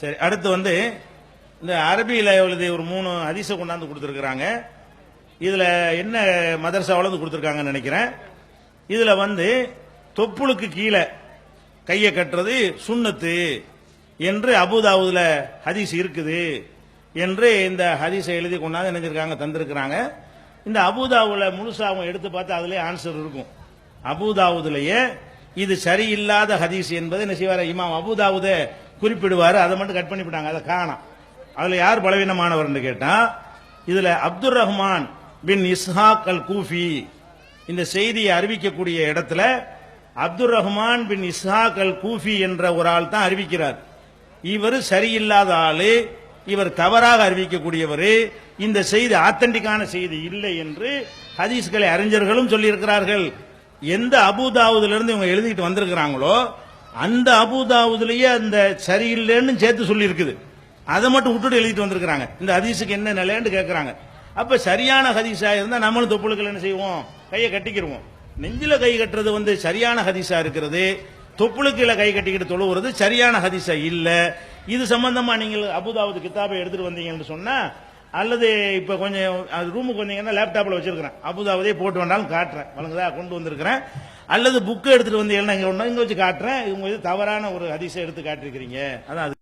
சரி அடுத்து வந்து இந்த அரபியில் எழுதி ஒரு மூணு ஹதீஸை கொண்டாந்து கொடுத்துருக்குறாங்க. இதில் என்ன மதரசாவில் வந்து கொடுத்துருக்காங்கன்னு நினைக்கிறேன். இதில் வந்து தொப்புளுக்கு கீழே கையை கட்டுறது சுண்ணத்து என்று அபுதாவுதில் ஹதீஸ் இருக்குது என்று இந்த ஹதீஸை எழுதி கொண்டாந்து நினைஞ்சிருக்காங்க தந்திருக்கிறாங்க. இந்த அபுதாவில் முழுசாக அவங்க எடுத்து பார்த்தா அதுலேயே ஆன்சர் இருக்கும். அபுதாவுதுலேயே இது சரியில்லாத ஹதீஸ் என்பதை என்ன செய்வார்? இமாம் அபுதாவுதே குறிப்பிடுவார் அதை மட்டும் கட் பண்ணிவிட்டாங்க அதை காணாம். அதுல யார் பலவீனமானவர்னு கேட்டா இதுல அப்துல் ரஹ்மான் பின் இஸ்ஹாக் அல் கூஃபி இந்த செய்தியை அறிவிக்கக்கூடிய இடத்துல அப்துல் ரஹ்மான் பின் இஸ்ஹாக் அல் கூஃபி என்ற ஒரு ஆள் தான் அறிவிக்கிறார். இவர் சரியில்லாத ஆளு இவர் தவறாக அறிவிக்கக்கூடியவர். இந்த செய்தி ஆத்தன்டிக்கான செய்தி இல்லை என்று ஹதீஸ்களை அறிஞர்களும் சொல்லியிருக்கிறார்கள். எந்த அபுதாவுதிலிருந்து இவங்க எழுதிட்டு வந்திருக்கிறாங்களோ அந்த அபுதாவுதுலயே அந்த சரியில்லைன்னு சேர்த்து சொல்லியிருக்குது. அதை மட்டும் விட்டுட்டு எழுதிட்டு வந்திருக்கிறாங்க. இந்த ஹதீஸுக்கு என்ன நிலைன்னு கேட்கறாங்க அப்ப சரியான ஹதீஸா இருந்தா நம்மளும் தொப்புளுக்கள் என்ன செய்வோம்? கையை கட்டிக்கிடுவோம். நெஞ்சில கை கட்டுறது வந்து சரியான ஹதீஸா இருக்கிறது. தொப்புளுக்கில கை கட்டிக்கிட்டு தொழுவுறது சரியான ஹதீஸா இல்ல. இது சம்பந்தமா நீங்கள் அபுதாவுது கிதாபை எடுத்துட்டு வந்தீங்கன்னு சொன்னா அல்லது இப்ப கொஞ்சம் ரூமுக்கு வந்தீங்கன்னா லேப்டாப்ல வச்சிருக்கிறேன். அபுதாவதே போட்டு வேண்டாலும் காட்டுறேன். வழங்குதா? கொண்டு வந்திருக்கிறேன். அல்லது புக்கு எடுத்துட்டு வந்தீங்கன்னா இங்க ஒண்ணு இங்க வச்சு காட்டுறேன். இவங்க இது தவறான ஒரு அதிசயம் எடுத்து காட்டிருக்கிறீங்க அதான் அது.